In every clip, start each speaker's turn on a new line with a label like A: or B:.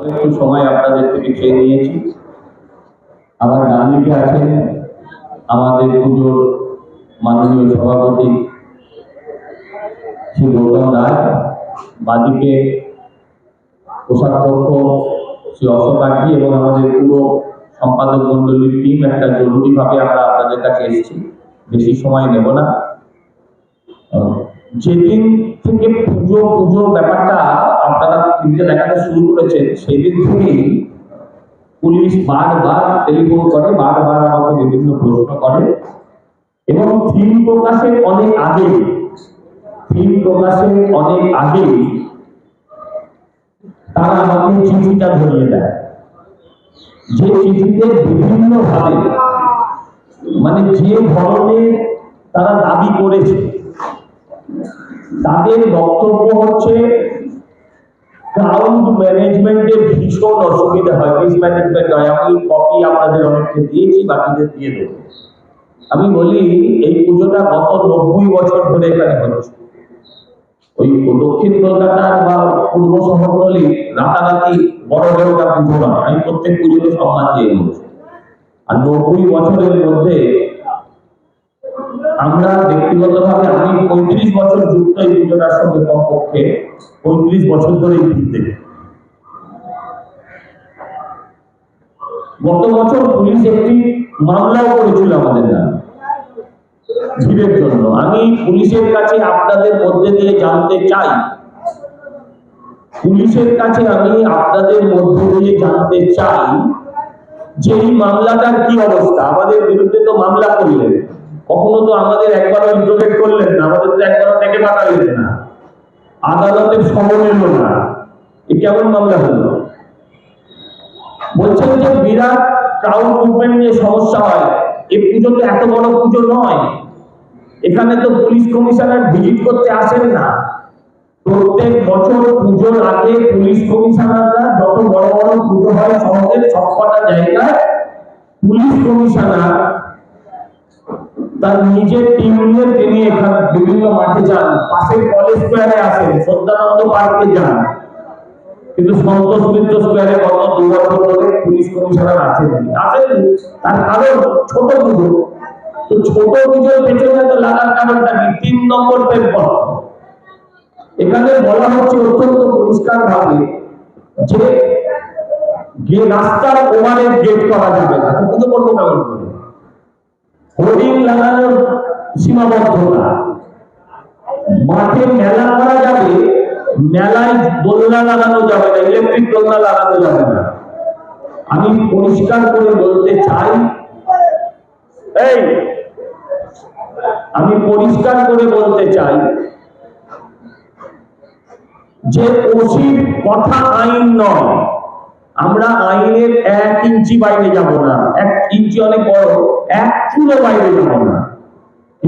A: একটু সময় আপনাদের থেকে নিয়েছি। আমার আছেন আমাদের পুজোর মাননীয় সভাপতি, শ্রী গৌতম রায়, বাদিকে শ্রী এবং আমাদের পুরো সম্পাদক মন্ডলীর টিম একটা জরুরিভাবে আমরা আপনাদের কাছে এসেছি। বেশি সময় নেব না। যেদিন থেকে পুজো পুজো ব্যাপারটা টিভিতে দেখাতে শুরু করেছেন সেদিন থেকেই পুলিশ বারবার টেলিফোন করে, বারবার আমাকে বিভিন্ন প্রশ্ন করে। এবং থিম প্রকাশের অনেক আগে থিম প্রকাশের অনেক আগে তারা আমাকে চিঠিটা ধরিয়ে দেয়। যে চিঠিতে বিভিন্ন ভাবে মানে যে ধরনের তারা দাবি করেছে, তাদের বক্তব্য হচ্ছে ক্রাউড ম্যানেজমেন্টের ভীষণ অসুবিধা হয়। মিসম্যানেজমেন্ট হয় আমি কপি আপনাদের অনেককে দিয়েছি, বাকিদের দিয়ে দেবো। আমি বলি, এই পুজোটা গত নব্বই বছর ধরে এখানে হচ্ছে। ওই দক্ষিণ কলকাতার বা পূর্ব শহরতলি রাতারাতি বড় বড়টা পুজো নয়। আমি প্রত্যেক পুজোকে সম্মান দিয়ে বলছি আর নব্বই বছরের মধ্যে আমরা ব্যক্তিগতভাবে আমি পঁয়ত্রিশ বছর যুক্ত এই পুজোটার সঙ্গে কমপক্ষে পঁয়ত্রিশ বছর ধরে এই গত বছর পুলিশ একটি মামলাও করেছিল আমাদের নামে, ভিড়ের জন্য। আমি পুলিশের কাছে আপনাদের মধ্যে দিয়ে জানতে চাই, পুলিশের কাছে আমি আপনাদের মধ্যে দিয়ে জানতে চাই যে এই মামলাটার কি অবস্থা? আমাদের বিরুদ্ধে তো মামলা করলেন। কখনো তো আমাদের একবারও ইন্টারোগেট করলেন না, আমাদের তো একবারও ডেকে পাঠালেন না। আদালতের সমন এলো না। এ কেমন মামলা হলো? বলছেন যে বিরাট ক্রাউড মুভমেন্ট নিয়ে সমস্যা হয়। এই পুজো তো এত বড় পুজো নয়। এখানে তো পুলিশ কমিশনার ভিজিট করতে আসেন না। প্রত্যেক বছর পুজোর আগে পুলিশ কমিশনাররা যত বড় বড় পুজো হয় শহরের সবকটা জায়গায় পুলিশ কমিশনার তার নিজের টিম নিয়ে তিনি এখানে বিভিন্ন মাঠে যান। পাশের কলেজ স্কোয়ারে আসেন সত্যানন্দ পার্কে যান। কিন্তু সন্তোষ মিত্র স্কোয়ারে গত বছর ধরে পুলিশ কমিশনার আসেননি তার কারণ ছোট পুজো তো ছোট পুজোর পেছনে তো লাগার কারণটা কি? তিন নম্বর এখানে বলা হচ্ছে অত্যন্ত পরিষ্কার ভাবে যে রাস্তার ওভারের গেট করা যাবে না। তো পুজো করব কেমন করে? লাগানোর সীমাবদ্ধতা। মাঠে মেলা করা যাবে, মেলায় দোলনা লাগানো যাবে না, ইলেকট্রিক দোলনা লাগানো যাবে না। আমি পরিষ্কার করে বলতে চাই, এই, আমি পরিষ্কার করে বলতে চাই যে ওসির কথা আইন নয়। আমরা আইনের এক ইঞ্চি বাইরে যাব না, এক ইঞ্চি অনেক বড়, এক চুলো বাইরে যাব না।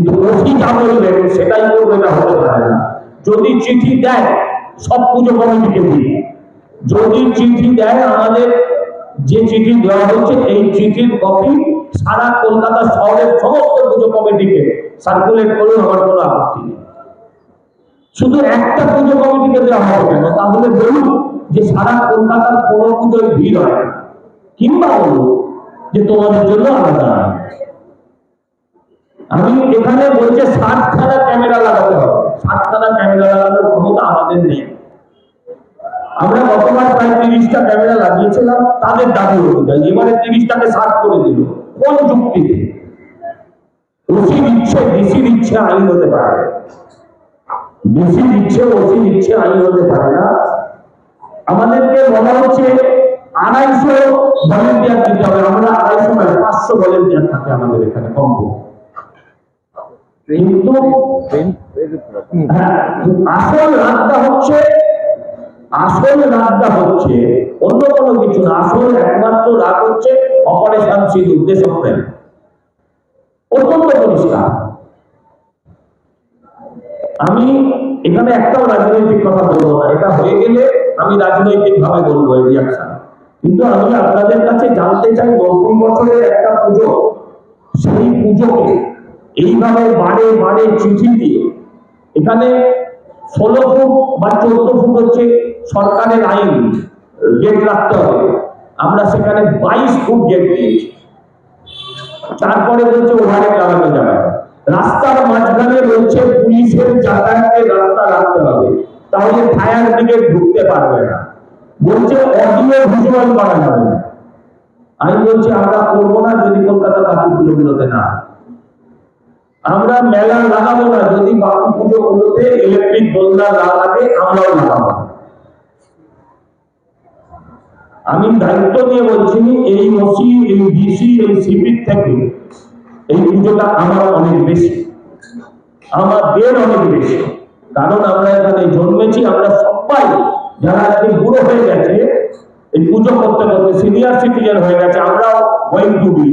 A: কিন্তু ওসি যা বলবেন সেটাই করবে না হতে পারে না। যদি চিঠি দেয়, সব পুজো কমিটিকে দিয়ে যদি চিঠি দেয় আমাদের, যে চিঠি দেওয়া হচ্ছে, এই চিঠির কপি সারা কলকাতা শহরের সমস্ত পুজো কমিটিকে সার্কুলেট করুন, আমার কোনো আপত্তি নেই। শুধু একটা পুজো কমিটিকে দেওয়া হবে কেন? তাহলে বলুন যে সারা কলকাতার কোনো পুজোয় ভিড় হয় কিংবা বলুন যে তোমাদের জন্য আলাদা। আমি এখানে বলছে ষাটখানা ক্যামেরা লাগাতে হবে। ষাটখানা ক্যামেরা লাগানোর ক্ষমতা আমাদের নেই। আমরা গতবার প্রায় তিরিশটা ক্যামেরা লাগিয়েছিলাম, তাদের দাবি অনুযায়ী এবারে তিরিশটাকে ষাট করে দিল। কোন যুক্তিতে? ওসি দিচ্ছে, ডিসি দিচ্ছে, আইন হতে পারে। ডিসি দিচ্ছে, ওসি দিচ্ছে, আইন হতে পারে না। আমাদেরকে বলা হচ্ছে আড়াইশো ভলেন্টিয়ার দিতে হবে। আমরা আড়াইশো নয়, পাঁচশো ভলেন্টিয়ার থাকে আমাদের এখানে কম কিন্তু আসল রাগটা হচ্ছে, আসল রাগটা হচ্ছে, অন্য কোনো কিছু না, আসল একমাত্র রাগ হচ্ছে অপারেশন সিঁদুর দেশপ্রেম অত্যন্ত পরিষ্কার। আমি এখানে একটাও রাজনৈতিক কথা বলব না, এটা হয়ে গেলে আমি রাজনৈতিক ভাবে বলব এই রিয়াকশন কিন্তু আমি আপনাদের কাছে জানতে চাই নব্বই বছরের একটা পুজো, সেই পুজোকে এইভাবে বারে বারে চিঠি দিয়ে, এখানে ষোলো ফুট বা চোদ্দ ফুট হচ্ছে সরকারের আইন গেট রাখতে হবে। আমরা সেখানে বাইশ ফুট গেট দিয়েছি। তারপরে বলছে ওভারহেড লাগানো যাবে রাস্তার মাঝখানে রয়েছে পুলিশের যাতায়াতের রাস্তা রাখতে হবে। তাহলে ফায়ার ব্রিগেড ঢুকতে পারবে না। বলছে অডিও ভিজুয়াল করা যাবে না। আমি বলছি আমরা করব না যদি কলকাতা বাকি পুজোগুলোতে না। আমরা মেলা লাগাবো না, যদি বাকি পুজোগুলোতে ইলেকট্রিক দোলনা না লাগে, আমরাও লাগাবো আমি দায়িত্ব নিয়ে বলছি এই ওসি এই ডিসি, এই সিপির থেকে এই পুজোটা আমার অনেক বেশি। আমাদের অনেক বেশি। কারণ আমরা এখানে জন্মেছি, আমরা সবাই যারা আজকে বুড়ো হয়ে গেছে, এই পুজো করতে করতে সিনিয়র সিটিজেন হয়ে গেছে, আমরাও গোয়িং টু বি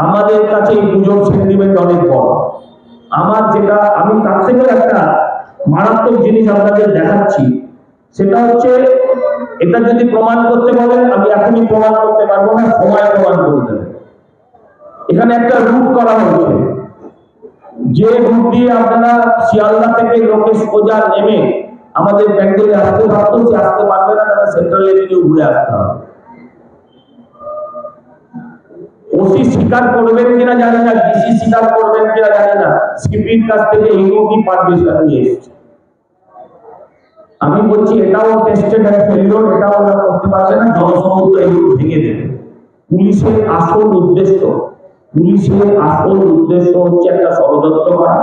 A: আমাদের কাছে এই পুজোর সেন্টিমেন্ট অনেক বড়। আমার যেটা, আমি তার থেকে একটা মারাত্মক জিনিস আপনাদের দেখাচ্ছি। সেটা হচ্ছে, এটা যদি প্রমাণ করতে বলেন, আমি এখনই প্রমাণ করতে পারব না সময় প্রমাণ করে দেবে। এখানে একটা রুট করা হয়েছে। যে রুট দিয়ে আপনারা শিয়ালদা থেকে লোকে সোজা নেমে আমাদের প্যান্ডেলে আসতে পারতো সে আসতে পারবে না তারা সেন্ট্রাল এরিয়ে ঘুরে আসতে হবে। ওসি স্বীকার করবেন কিনা জানি না, ডিসি স্বীকার করবেন কিনা জানি না। সিপির কাছ থেকে ইউটি পারমিশন নিয়ে এসেছে। আমি বলছি, এটাও টেস্টেড অ্যান্ড ফেলিওর এটাও ওরা করতে পারবে না জনসমুদ্র এগুলো ভেঙে দেবে। পুলিশের আসল উদ্দেশ্য, পুলিশের আসল উদ্দেশ্য হচ্ছে একটা ষড়যন্ত্র করা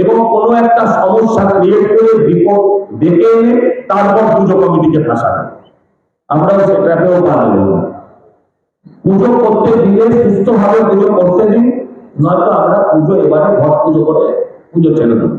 A: এবং কোনো একটা সমস্যা ক্রিয়েট করে বিপদ ডেকে এনে তারপর পুজো কমিটিকে ফাঁসানো। আমরাও সেটাকেও পা দেবো না পুজো করতে দিলে সুস্থভাবে পুজো করতে দিন, নয়তো আমরা পুজো এবারে ঘর পুজো করে পুজো ছেড়ে দেবো।